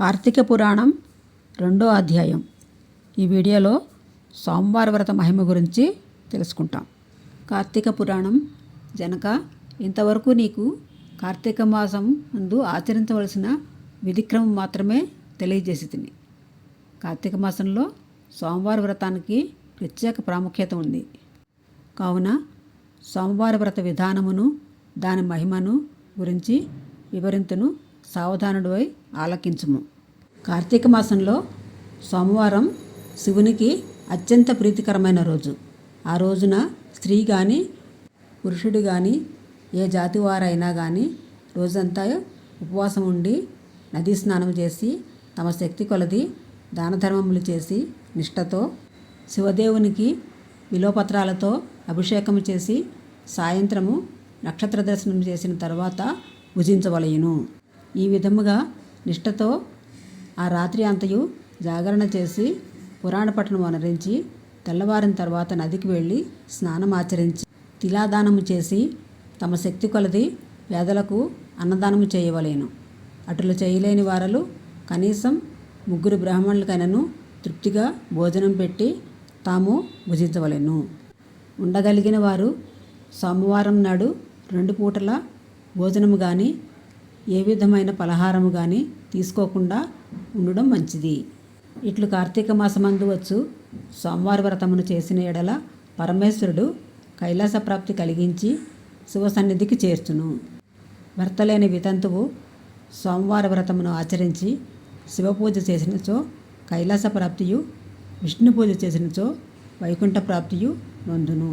కార్తీక పురాణం రెండో అధ్యాయం. ఈ వీడియోలో సోమవార వ్రత మహిమ గురించి తెలుసుకుంటాం. కార్తీక పురాణం జనక ఇంతవరకు నీకు కార్తీక మాసం నందు ఆచరించవలసిన విధిక్రమం మాత్రమే తెలియజేసి తిని కార్తీక మాసంలో సోమవార వ్రతానికి ప్రత్యేక ప్రాముఖ్యత ఉంది. కావున సోమవార వ్రత విధానమును దాని మహిమను గురించి వివరింతును అయి ఆలకించుము. కార్తీక మాసంలో సోమవారం శివునికి అత్యంత ప్రీతికరమైన రోజు. ఆ రోజున స్త్రీ కానీ పురుషుడు కానీ ఏ జాతి వారైనా కానీ రోజంతా ఉపవాసం ఉండి నదీ స్నానం చేసి తమ శక్తి కొలది దాన ధర్మములు చేసి నిష్టతో శివదేవునికి విలోపత్రాలతో అభిషేకం చేసి సాయంత్రము నక్షత్ర దర్శనం చేసిన తర్వాత భుజించవలయును ఈ విధముగా నిష్ఠతో ఆ రాత్రి అంతయు జాగరణ చేసి పురాణ పట్టణం అనరించి తెల్లవారిన తర్వాత నదికి వెళ్ళి స్నానం ఆచరించి తిలాదానము చేసి తమ శక్తి కొలది పేదలకు అన్నదానము చేయవలేను. అటులు చేయలేని వారలు కనీసం ముగ్గురు బ్రాహ్మణులకైనను తృప్తిగా భోజనం పెట్టి తాము భుజించవలెను. ఉండగలిగిన వారు సోమవారం నాడు రెండు పూటల భోజనము కానీ ఏ విధమైన పలహారము కానీ తీసుకోకుండా ఉండడం మంచిది. ఇట్లు కార్తీక మాసమందు వచ్చు సోమవార వ్రతమును చేసిన ఎడల పరమేశ్వరుడు కైలాస ప్రాప్తి కలిగించి శివ సన్నిధికి చేర్చును. భర్త లేని వితంతువు సోమవార వ్రతమును ఆచరించి శివపూజ చేసినచో కైలాస ప్రాప్తియు విష్ణు పూజ చేసినచో వైకుంఠ ప్రాప్తియు నొందును.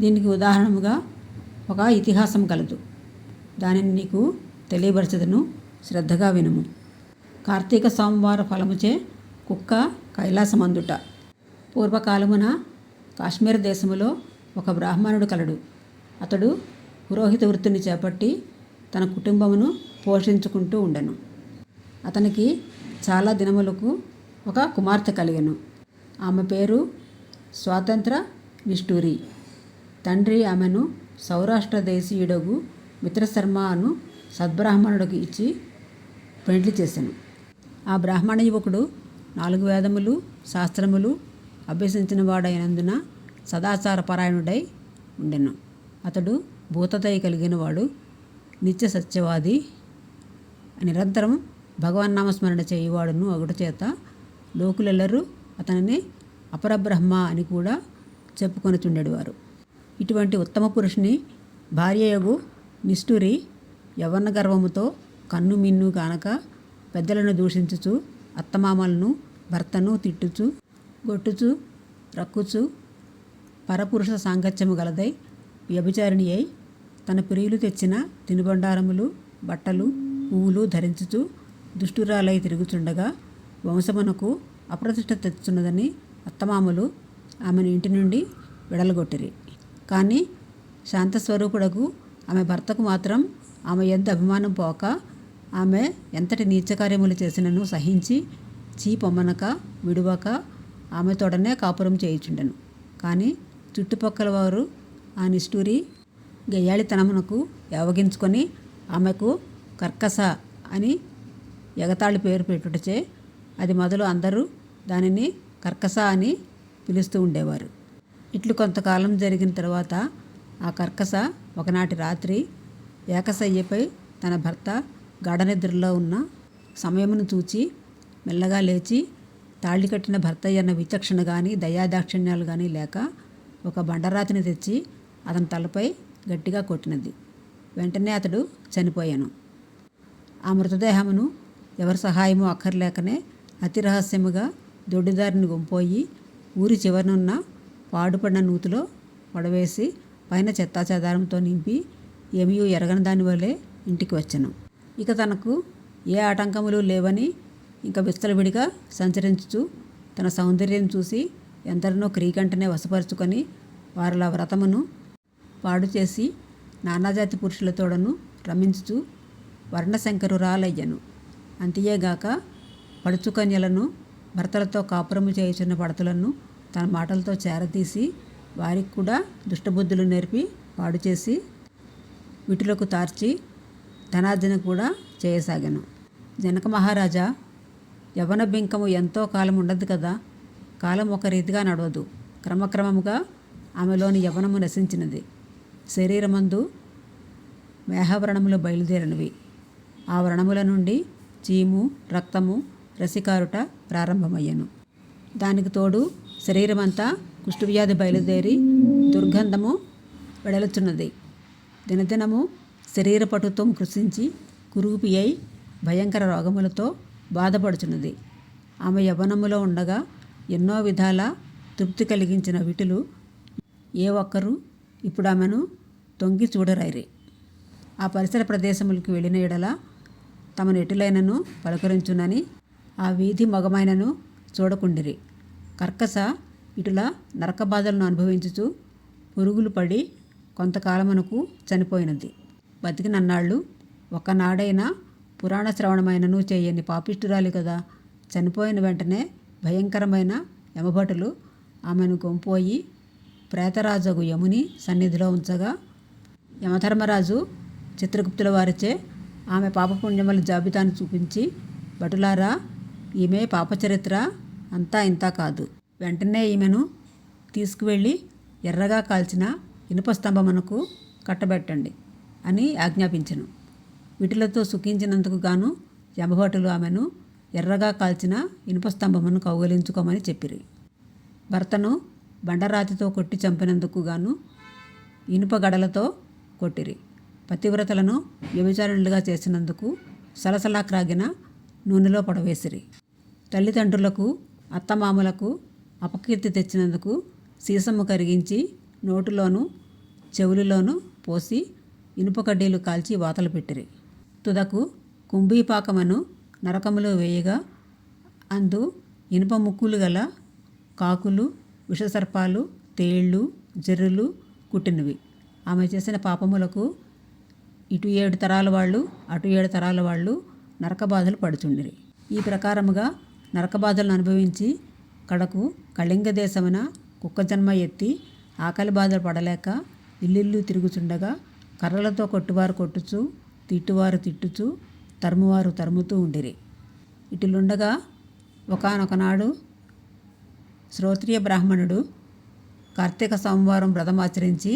దీనికి ఉదాహరణముగా ఒక ఇతిహాసం కలదు. దానిని నీకు తెలియబరచదను శ్రద్ధగా వినుము. కార్తీక సోమవార ఫలముచే కుక్క కైలాసమందుట. పూర్వకాలమున కాశ్మీర్ దేశములో ఒక బ్రాహ్మణుడు కలడు. అతడు పురోహిత వృత్తిని చేపట్టి తన కుటుంబమును పోషించుకుంటూ ఉండెను. అతనికి చాలా దినములకు ఒక కుమార్తె కలిగెను. ఆమె పేరు స్వాతంత్ర నిష్ఠూరి. తండ్రి ఆమెను సౌరాష్ట్ర దేశీయుడగు మిత్రశర్మ అను సద్బ్రాహ్మణుడికి ఇచ్చి పెండ్లి చేశాను. ఆ బ్రాహ్మణ యువకుడు నాలుగు వేదములు శాస్త్రములు అభ్యసించిన వాడైనందున సదాచార పరాయణుడై ఉండెను. అతడు భూతదయ కలిగిన వాడు నిత్య సత్యవాది నిరంతరం భగవన్నామస్మరణ చేయువాడును ఒకటి చేత లోకులెల్లరూ అతనిని అపరబ్రహ్మ అని కూడా చెప్పుకొనుచుండేవారు ఇటువంటి ఉత్తమ పురుషుని భార్యయగు నిష్ఠురి యవన గర్వముతో కన్ను మిన్ను కానక పెద్దలను దూషించుచు అత్తమామలను భర్తను తిట్టుచు గొట్టుచు రక్కుచు పరపురుష సాంగత్యము గలదై వ్యభిచారిణి అయి తన ప్రియులు తెచ్చిన తినుబండారములు బట్టలు పువ్వులు ధరించుచు దుష్టురాలై తిరుగుచుండగా వంశమునకు అప్రతిష్ట తెచ్చున్నదని అత్తమామలు ఆమెను ఇంటి నుండి విడలగొట్టిరి. కానీ శాంతస్వరూపుడకు ఆమె భర్తకు మాత్రం ఆమె ఎంత అభిమానం పోక ఆమె ఎంతటి నీచకార్యములు చేసినను సహించి చీ పొమ్మనక విడువక ఆమెతోడనే కాపురం చేయుచుండెను. కానీ చుట్టుపక్కల వారు ఆ నిష్ఠూరి గయ్యాళితనమునకు ఎవగించుకొని ఆమెకు కర్కస అని ఎగతాళి పేరు పెట్టుటచే అది మొదలు అందరూ దానిని కర్కస అని పిలుస్తూ ఉండేవారు. ఇట్లు కొంతకాలం జరిగిన తర్వాత ఆ కర్కస ఒకనాటి రాత్రి ఏకశయ్యపై తన భర్త గాఢనిద్రలో ఉన్న సమయమును చూచి మెల్లగా లేచి తాళి కట్టిన భర్తయ్యన్న అన్న విచక్షణ కానీ దయాదాక్షిణ్యాలు కానీ లేక ఒక బండరాతిని తెచ్చి అతని తలపై గట్టిగా కొట్టినది. వెంటనే అతడు చనిపోయాను. ఆ మృతదేహమును ఎవరి సహాయము అక్కర్లేకనే అతి రహస్యముగా దొడ్డిదారిని గుంపోయి ఊరి చివరనున్న పాడుపడిన నూతిలో పడవేసి పైన చెత్తాచెదారంతో నింపి ఏమీ ఎరగని దాని వలె ఇంటికి వచ్చాను. ఇక తనకు ఏ ఆటంకములు లేవని ఇంకా విస్తలవిడిగా సంచరించుచు తన సౌందర్యం చూసి ఎందరినో క్రీకంటనే వశపరుచుకొని వారిల వ్రతమును పాడు చేసి నానాజాతి పురుషులతోడను రమించుచు వర్ణశంకరురాలయ్యను. అంతేగాక పడుచుకన్యలను భర్తలతో కాపురము చేయుచున్న పడతలను తన మాటలతో చేరతీసి వారికి కూడా దుష్టబుద్ధులు నేర్పి పాడు చేసి విటులకు తార్చి ధనార్జన కూడా చేయసాగాను. జనక మహారాజా యవన బింకము ఎంతో కాలం ఉండదు కదా కాలం ఒక రీతిగా నడవదు. క్రమక్రమముగా ఆమెలోని యవనము నశించినది. శరీరమందు మేహవ్రణములు బయలుదేరినవి. ఆ వ్రణముల నుండి చీము రక్తము రసికారుట ప్రారంభమయ్యాను. దానికి తోడు శరీరమంతా కుష్ఠవ్యాధి బయలుదేరి దుర్గంధము వెడలుచున్నది. దినదినము శరీరపటుత్వం కృషించి కురూపి అయి భయంకర రోగములతో బాధపడుచున్నది. ఆమె యవనములో ఉండగా ఎన్నో విధాల తృప్తి కలిగించిన విటులు ఏ ఒక్కరూ ఇప్పుడు ఆమెను తొంగి చూడరైరి ఆ పరిసర ప్రదేశములకు వెళ్ళిన ఎడల తమను ఎటులైనను పలకరించునని ఆ వీధి మగమైనను చూడకుండిరి. కర్కస ఇటుల నరక బాధలను అనుభవించుచు పురుగులు పడి కొంతకాలమునకు చనిపోయినది. బతికినన్నాళ్ళు ఒకనాడైనా పురాణ శ్రవణమైనను చేయని పాపిష్టురాలి కదా. చనిపోయిన వెంటనే భయంకరమైన యమభటులు ఆమెను గొంపోయి ప్రేతరాజగు యముని సన్నిధిలో ఉంచగా యమధర్మరాజు చిత్రగుప్తుల వారిచే ఆమె పాపపుణ్యముల జాబితాను చూపించి భటులారా ఈమె పాపచరిత్ర అంతా ఇంతా కాదు. వెంటనే ఈమెను తీసుకువెళ్ళి ఎర్రగా కాల్చిన ఇనుప స్తంభమునకు కట్టబెట్టండి అని ఆజ్ఞాపించను. వీటిలతో సుఖించినందుకు గాను యమభటులు ఆమెను ఎర్రగా కాల్చిన ఇనుప స్తంభమును కౌగలించుకోమని చెప్పిరి. భర్తను బండరాతితో కొట్టి చంపినందుకు గాను ఇనుప గడలతో కొట్టిరి. పతివ్రతలను వ్యభిచారులుగా చేసినందుకు సలసలా క్రాగిన నూనెలో పడవేసిరి. తల్లిదండ్రులకు అత్తమామలకు అపకీర్తి తెచ్చినందుకు సీసము కరిగించి నోటిలోనూ చెవులలోనూ పోసి ఇనుప కడ్డీలు కాల్చి వాతలు పెట్టిరి. తుదకు కుంభీపాకమను నరకములో వేయగా అందు ఇనుప ముక్కులు గల కాకులు విషసర్పాలు తేళ్ళు జర్రులు కుట్టినవి. ఆమె చేసిన పాపములకు ఇటు ఏడు తరాల వాళ్ళు అటు ఏడు తరాల వాళ్ళు నరక బాధలు పడుచుండిరి. ఈ ప్రకారముగా నరక బాధలను అనుభవించి కడకు కళింగ దేశమున కుక్క జన్మ ఎత్తి ఆకలి బాధలు పడలేక ఇల్లిల్లు తిరుగుచుండగా కర్రలతో కొట్టువారు కొట్టుచు తిట్టువారు తిట్టుచు తరుమువారు తరుముతూ ఉండిరి. ఇటులుండగా ఒకనొకనాడు శ్రోత్రియ బ్రాహ్మణుడు కార్తీక సోమవారం వ్రతం ఆచరించి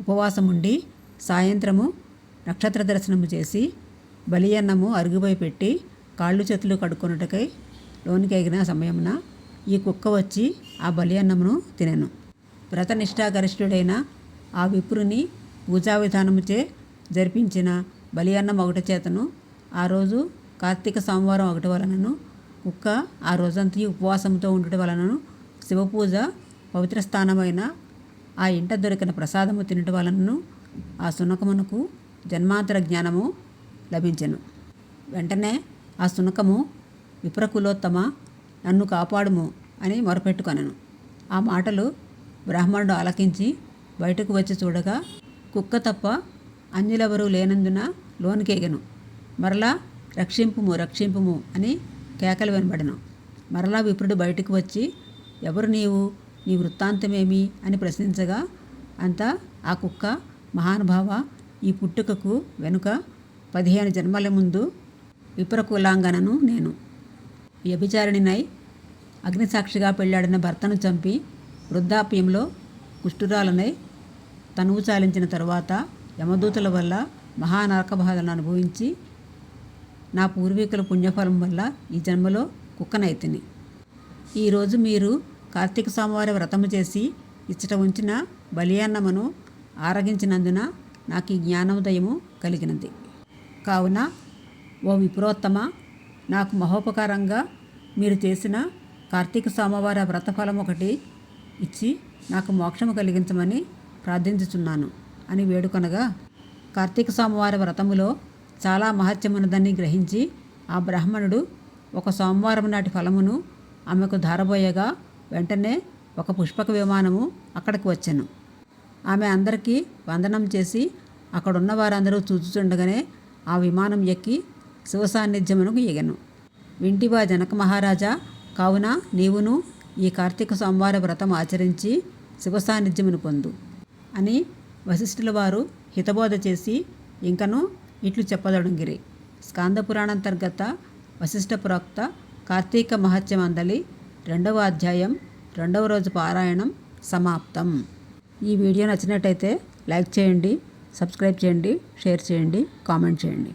ఉపవాసం ఉండి సాయంత్రము నక్షత్ర దర్శనము చేసి బలి అన్నము అరుగుపై పెట్టి కాళ్ళు చేతులు కడుక్కున్నటకై లోనికి ఎగిన సమయమున ఈ కుక్క వచ్చి ఆ బలి అన్నమును తినెను. వ్రతనిష్టాగరిష్ఠుడైన ఆ విప్రుని పూజా విధానముచే జరిపించిన బలి అన్నం ఒకటి చేతను ఆ రోజు కార్తీక సోమవారం ఒకటి వలనను కుక్క ఆ రోజంతా ఉపవాసంతో ఉండటం వలనను శివపూజ పవిత్ర స్థానమైన ఆ ఇంట దొరికిన ప్రసాదము తినటం వలనను ఆ సునకమునకు జన్మాంతర జ్ఞానము లభించెను. వెంటనే ఆ సునకము విప్రకులోత్తమ నన్ను కాపాడుము అని మొరపెట్టుకొనను. ఆ మాటలు బ్రాహ్మణుడు ఆలకించి బయటకు వచ్చి చూడగా కుక్క తప్ప అన్యులెవరూ లేనందున లోనికేగను. మరలా రక్షింపుము రక్షింపుము అని కేకలు వినబడను. మరలా విప్రుడు బయటకు వచ్చి ఎవరు నీవు? నీ వృత్తాంతమేమి? అని ప్రశ్నించగా అంతా ఆ కుక్క మహానుభావ ఈ పుట్టుకకు వెనుక పదిహేను జన్మల ముందు విప్రకులాంగనను నేను. వ్యభిచారిణినై అగ్నిసాక్షిగా పెళ్ళాడిన భర్తను చంపి వృద్ధాప్యంలో కుష్ఠురాలనై తనువు చాలించిన తరువాత యమదూతల వల్ల మహానరక బాధలను అనుభవించి నా పూర్వీకుల పుణ్యఫలం వల్ల ఈ జన్మలో కుక్కనైతిని. ఈరోజు మీరు కార్తీక సోమవారం వ్రతము చేసి ఇచ్చట ఉంచిన బలియాన్నమును ఆరగించినందున నాకు ఈ జ్ఞానోదయము కలిగినది. కావున ఓ విప్రోత్తమ నాకు మహోపకారంగా మీరు చేసిన కార్తీక సోమవార వ్రతఫలం ఒకటి ఇచ్చి నాకు మోక్షము కలిగించమని ప్రార్థించుచున్నాను అని వేడుకొనగా కార్తీక సోమవార వ్రతములో చాలా మహత్యమున్నదని గ్రహించి ఆ బ్రాహ్మణుడు ఒక సోమవారం నాటి ఫలమును ఆమెకు ధారబోయగా వెంటనే ఒక పుష్పక విమానము అక్కడికి వచ్చాను. ఆమె అందరికీ వందనం చేసి అక్కడున్న వారందరూ చూచుచుండగానే ఆ విమానం ఎక్కి శివ సాన్నిధ్యమునకు ఎగను. వింటివా జనక మహారాజా కావున నీవును ఈ కార్తీక సోమవార వ్రతం ఆచరించి శివ సాన్నిధ్యమును పొందు. అని వశిష్ఠుల వారు హితబోధ చేసి ఇంకను ఇట్లు చెప్పదొడంగిరి. స్కాందపురాణాంతర్గత వశిష్ఠ ప్రోక్త కార్తీక మహత్య మందలి రెండవ అధ్యాయం రెండవ రోజు పారాయణం సమాప్తం. ఈ వీడియో నచ్చినట్టయితే లైక్ చేయండి సబ్స్క్రైబ్ చేయండి షేర్ చేయండి కామెంట్ చేయండి.